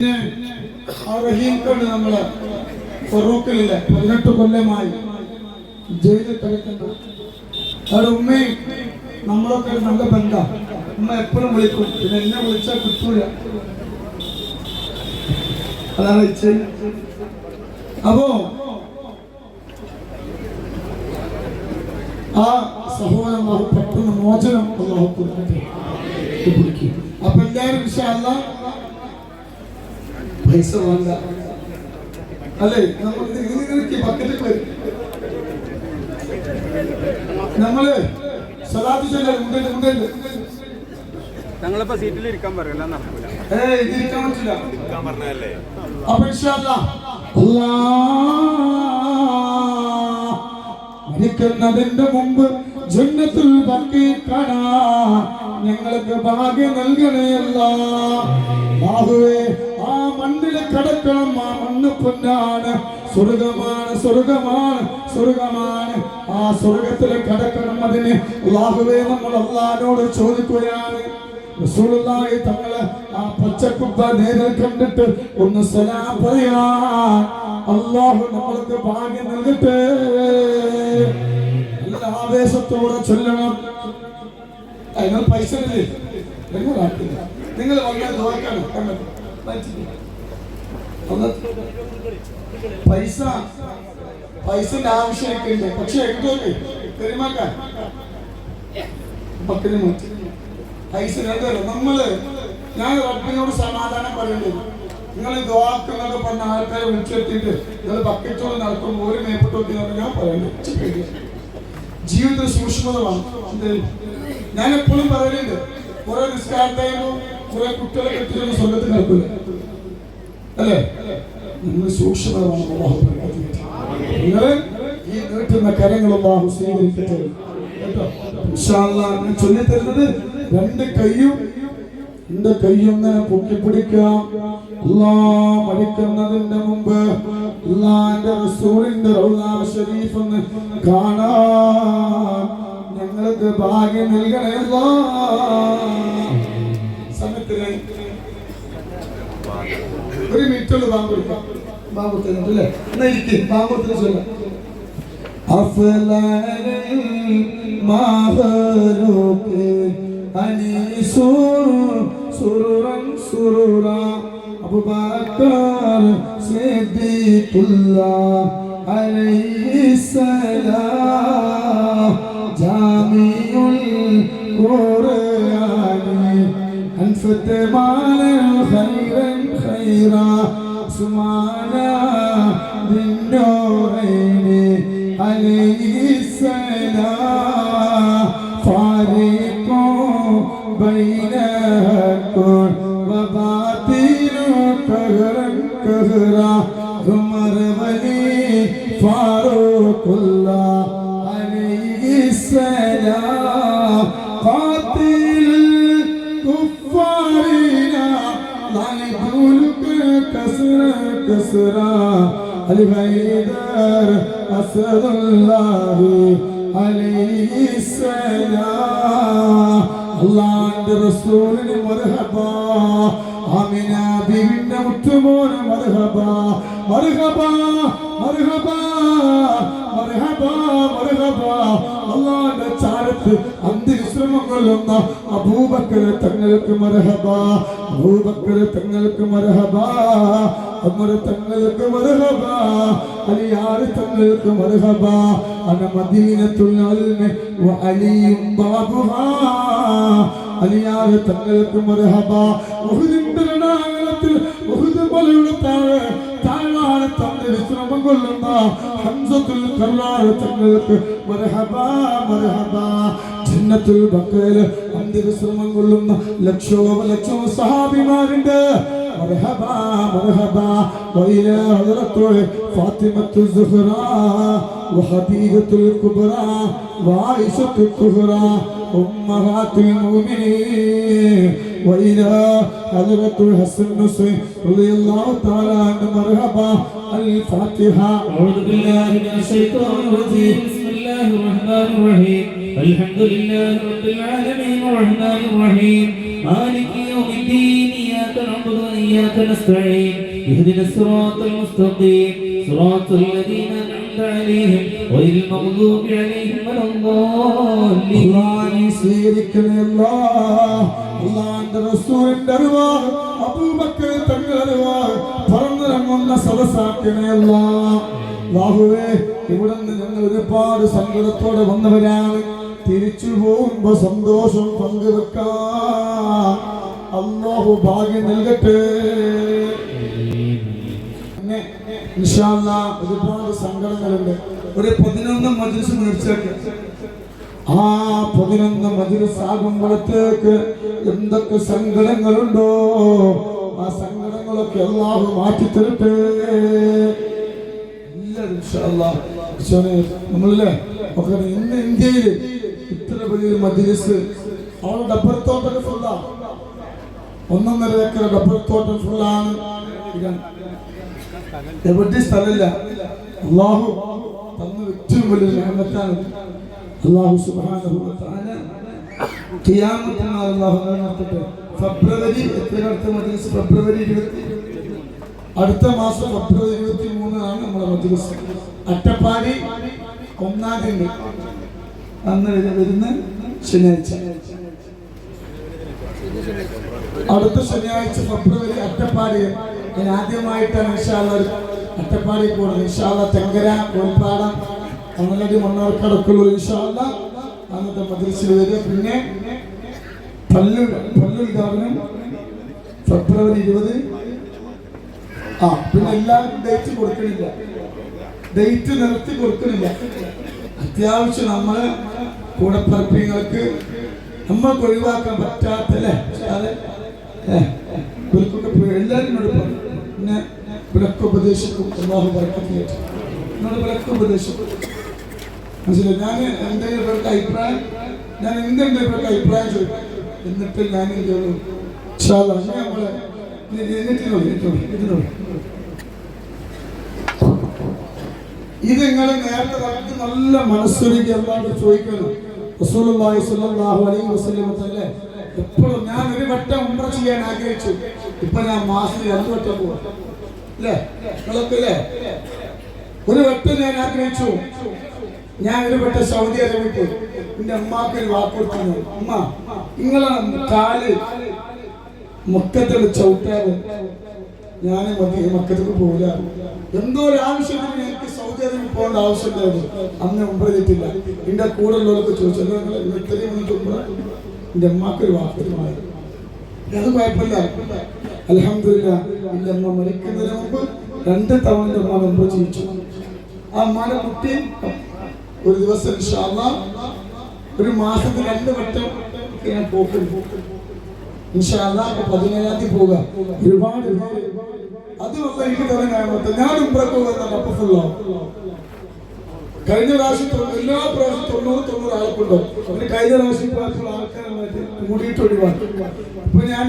പിന്നെ ആ റഹീംക്കാണ് നമ്മൾ ഫറൂഖിലില്ല പതിനെട്ട് കൊല്ലമായി ജയിലിൽ കിടക്കുന്നത് അവരുടെ ഉമ്മയും നമ്മളൊക്കെ നല്ല ബന്ധം. ഉമ്മ എപ്പോഴും വിളിക്കും. പിന്നെ എന്നെ വിളിച്ചാൽ കിട്ടൂല. അതാണ് ഇച്ഛ. അപ്പോ ആ സഹോദരൻ പെട്ടെന്ന് മോചനം അള്ളാഹു കൊടുക്കട്ടെ. അപ്പൊ എല്ലാവരും വിഷയമല്ല പൈസ വേണ്ട. അല്ലേ? നമ്മൾ വരും. നമ്മൾ സലാത്ത് ചൊല്ലാൻ ഉണ്ടുണ്ട് ഉണ്ടുണ്ട് ഞങ്ങളിപ്പോ സീറ്റിൽ ഇരിക്കാൻ പറയല്ല നടക്കൂല. അപ്പൊ അല്ലാ മരിക്കുന്നതിന്റെ മുമ്പ് ജന്നത്തുൽ ബക്കി കാണാ. ഞങ്ങൾക്ക് ഭാഗ്യം നൽകണേ ബാഹുവേ ആ മണ്ണിൽ കിടക്കണം ആ മണ്ണ് പൊന്നാണ്. സ്വർഗമാണ് സ്വർഗമാണ് സ്വർഗമാണ്. ആ സ്വർഗത്തിൽ കിടക്കണം അതിന്. അള്ളാഹുവേ നമ്മൾ അള്ളാഹിനോട് ചോദിക്കുകയാണ്. റസൂലുള്ളാഹി തങ്ങളെ ആ പച്ചക്കുപ്പ നേരിൽ കണ്ടിട്ട് ഒന്ന് സലാം പറയാ. അള്ളാഹു നമ്മൾക്ക് ഭാഗ്യം നൽകട്ടെ. നല്ല ആവേശത്തോടെ ചൊല്ലണം. നിങ്ങൾ പൈസ? നിങ്ങൾ. നിങ്ങൾ വന്നാൽ നോക്കണം കണ്ടോ? പൈസ പൈസന്റെ ആവശ്യമൊക്കെ പക്ഷെ എന്തോന്ന് പെരുമാക്കാൻ മക്കളെ പൈസ രണ്ടല്ലോ നമ്മൾ ഞാൻ റബ്ബിനോട് സമാധാനം പറയുന്നത് നിങ്ങൾ ദ്വാക്കുന്നൊക്കെ പറഞ്ഞ ആൾക്കാരെ വിളിച്ചെത്തിയിട്ട് നിങ്ങൾ ബക്കറ്റോട് നടക്കുമ്പോൾ ഒരു മേപ്പെട്ടോട്ട് ഞാൻ പറയുന്നത് ജീവിത സൂക്ഷ്മത വേണം. ഞാൻ എപ്പോഴും പറയലുണ്ട്. കുറെ നിസ്കാരം കഴിയുമ്പോൾ കുറെ കുട്ടികളെ കെട്ടിച്ചൊന്നും സ്വർഗത്തിൽ നടക്കൂല. അല്ലേ? നിങ്ങൾ സൂക്ഷ്മത നിങ്ങൾ ഈ നീട്ടുന്ന കരങ്ങളും അല്ലാഹു സ്വീകരിക്കട്ടെ. ഞാൻ ചൊല്ലിത്തരുന്നത് രണ്ട് കൈയും എന്റെ കൈയൊന്നിനെ പൊക്കിപ്പിടിക്കാം അല്ലാ മരിക്കുന്നതിന്റെ മുമ്പ് അല്ലാന്റെ റസൂലിന്റെ റൗലാ ഷരീഫ് ഒന്ന് കാണാൻ ഞങ്ങൾക്ക് ഭാഗ്യം നൽകണേ ഒരു മിനിറ്റുള്ള ബാമ്പെടുക്കാം ബാമ്പത്തിനുണ്ടല്ലേ എന്നാ ഇരിക്കും ബാമ്പത്തിന് ചൊല്ലാം അഫലാലിൽ മാഹരൂക്ക് അനീസൂർ സുറുറൻ സുറുറ. അബൂബക്കർ സിദ്ദീഖുല്ല അലൈഹിസ്സലാം. ജാമിഉൽ ഖുർആൻ. مال خيرا خيرا. سمعنا بالنورين عليه السلام. فارق بين كسرا الغيدر أسد الله عليه السلام الله عند رسولنا مرحبا آمنا بيبنا متمون مرحبا مرحبا مرحبا مرحبا مرحبا അള്ളാന്റെ ചാരത്ത് അന്ത്യവിശ്രമം കൊള്ളുന്ന അബൂബക്കർ തങ്ങൾക്ക് മരഹബ അബൂബക്കർ തങ്ങൾക്ക് മരഹബ അമർ തങ്ങൾക്ക് മരഹബ അലിയാർ തങ്ങൾക്ക് മരഹബ അന മദീനത്തുൽ അൽമ അലിയും ബാബുഹാ. അലിയാർ തങ്ങൾക്ക് മരഹബ ഉഹുദിന്റെ തന്റെ വിശ്രമം കൊള്ളുന്ന ഹംസത്തുൽ കർണാർ തങ്ങൾക്ക് മർഹബ മർഹബ ജന്നത്തുൽ ബക്കയിൽ അന്ത്യവിശ്രമം കൊള്ളുന്ന ലക്ഷോ ലക്ഷോ സഹാബിമാരുണ്ട് മർഹബ മർഹബ വൈല ഹദറത്തു ഫാത്തിമത്തു സുഹ്റാ وخديجة الكبرى وعائشة الكبرى أمهات المؤمنين وإلى حضرة الحسن النصري رضي الله تعالى عنه مرحبا الفاتحة أعوذ بالله من الشيطان الرجيم بسم الله الرحمن الرحيم الحمد لله رب العالمين الرحمن الرحيم مالك يوم الدين إياك نعبد وإياك نستعين اهدنا الصراط المستقيم صراط الذين أنعمت عليهم غير المغضوب عليهم ولا الضالين الله سيدك الله الله عند رسول الله أبو بكر പറന്നിറങ്ങുന്ന സദസ്സാക്കണേ. അല്ലാഹുവേ ഇവിടെ നിന്ന് ഞങ്ങൾ ഒരുപാട് സങ്കടത്തോടെ വന്നവരാണ്. തിരിച്ചു പോകുമ്പോ സന്തോഷം പങ്കുവെക്കാൻ അള്ളാഹു ഭാഗ്യം നൽകട്ടെ. ഒരുപാട് സങ്കടങ്ങളുണ്ട്. ഒരു പതിനൊന്ന് മജുസ് മേടിച്ചേക്ക്. ആ പതിനൊന്ന് മജുസ് ആകുമ്പോഴത്തേക്ക് എന്തൊക്കെ സങ്കടങ്ങളുണ്ടോ? ആ സങ്കടങ്ങളൊക്കെ അള്ളാഹു മാറ്റി തരട്ടെ. നമ്മളില്ലേ? ഒക്കെ ഇന്ന് ഇന്ത്യയിൽ ഇത്ര വലിയൊരു മജ്ലിസ്. അവളുടെ ഡബ്ബർ തോട്ടൊക്കെ ഫുള്ളാ ഒന്നൊന്നര ഏക്കർ ഡബ്ബർ തോട്ടം ഫുള്ളാണ് എവിടെ സ്ഥലമില്ല. അള്ളാഹു തന്ന ഏറ്റവും വലിയൊരു നിയമത്താണ് അള്ളാഹു സുബ്ഹാനഹു നാൾ അള്ളാഹു നടത്തട്ടെ. ഫെബ്രുവരി എത്ര അടുത്ത മജ്ലിസ് ഫെബ്രുവരി ഇരുപത്തി അടുത്ത മാസം ഫെബ്രുവരി ഇരുപത്തി മൂന്നാണ് നമ്മുടെ മജ്ലിസ്. അട്ടപ്പാടി ഒന്നാം അന്ന് വരുന്ന ശനിയാഴ്ച. അടുത്ത ശനിയാഴ്ച ഫെബ്രുവരി അട്ടപ്പാടി. ഞാൻ ആദ്യമായിട്ടാണ് ഒരു അട്ടപ്പാടി പോകുന്നത്. ഇൻഷാല്ല തെങ്കര കോൽപ്പാടം മണലടി മണ്ണാർക്കടക്കുള്ള ഇൻഷാല്ല അന്നത്തെ മദ്രസിൽ വരിക. പിന്നെ പല്ലു പല്ലുദ്ഘാടനം ഫെബ്രുവരി ഇരുപത്. ആ പിന്നെ എല്ലാവർക്കും ഡേറ്റ് കൊടുക്കണില്ല. ഡേറ്റ് നിർത്തി കൊടുക്കണില്ല. അത്യാവശ്യം നമ്മളെ കൂടെ പറപ്പിങ്ങൾക്ക് നമ്മൾക്ക് ഒഴിവാക്കാൻ പറ്റാത്തല്ലേ അതെ ഇവർക്കൊക്കെ എല്ലാവരും എന്നോട് പിന്നെ വിളക്ക് ഉപദേശിക്കും. ബർക്കത്തിലേറ്റ് എന്നോട് വിളക്ക് ഉപദേശിക്കും. മനസ്സിലായി? ഞാൻ എന്റെ ഇവർക്ക് അഭിപ്രായം ഞാൻ എന്തെങ്കിലും ഇവർക്ക് അഭിപ്രായം ചോദിക്കും. എന്നിട്ട് ഞാൻ എന്ത് ഇതിനോട് ഇത് നിങ്ങൾ നേരത്തെ നമുക്ക് നല്ല മനസ്സൊരുക്കി അല്ലാണ്ട് ചോദിക്കണം റസൂലുള്ളാഹി സ്വല്ലല്ലാഹു അലൈഹി വസല്ലം തല്ലേ എപ്പോഴും ഞാൻ ഒരു വട്ടം ഉംറ ചെയ്യാൻ ആഗ്രഹിച്ചു. ഇപ്പൊ ഞാൻ മാസത്തിൽ രണ്ട് വട്ടം പോവാ. അല്ലേ? നിങ്ങളൊക്കെ അല്ലേ? ഒരു വട്ടം ഞാൻ ആഗ്രഹിച്ചു. ഞാൻ ഒരു പെട്ട സൗദി അറേബ്യക്ക് എന്റെ അമ്മാക്ക് ഒരു വാക്ക് കൊടുത്തു. അമ്മ നിങ്ങളെ കാൽ മക്കത്തുള്ള ചവിട്ടാറ് ഞാൻ മക്കത്തേക്ക് പോകില്ല എന്തോ ഒരു ആവശ്യത്തിന് എനിക്ക് സൗദി അറേബ്യ പോകേണ്ട ആവശ്യമില്ലായിരുന്നു അന്ന് മുമ്പ് ചെയ്തിട്ടില്ല എന്റെ കൂടെ ഉള്ളവർക്ക് ചോദിച്ചു "അല്ല, നിങ്ങൾ ഇത്രയും എന്റെ അമ്മാക്ക് ഒരു വാക്കുമായി അത് കുഴപ്പമില്ല. അലഹമില്ല എന്റെ അമ്മ മരിക്കുന്നതിന് മുമ്പ് രണ്ട് തവണ എന്റെ അമ്മ മുമ്പ് ജീവിച്ചു ആ അമ്മാനെ കുട്ടി ഒരു ദിവസം ഒരു മാസത്തിൽ രണ്ട് വട്ടം ഞാൻ പോകും ഇൻഷാല്ലാ പോവുക. ഒരുപാട് അത് വന്ന എനിക്ക് തുടങ്ങാൻ ഞാൻ ഉംറക്ക് കഴിഞ്ഞ പ്രാവശ്യം എല്ലാ പ്രാവശ്യം തൊണ്ണൂറ് തൊണ്ണൂറ് ആൾക്കുണ്ടോ. അവർ കഴിഞ്ഞ പ്രാവശ്യം ആൾക്കാരെ കൂടിയിട്ട് ഒഴിവാക്കി. അപ്പൊ ഞാൻ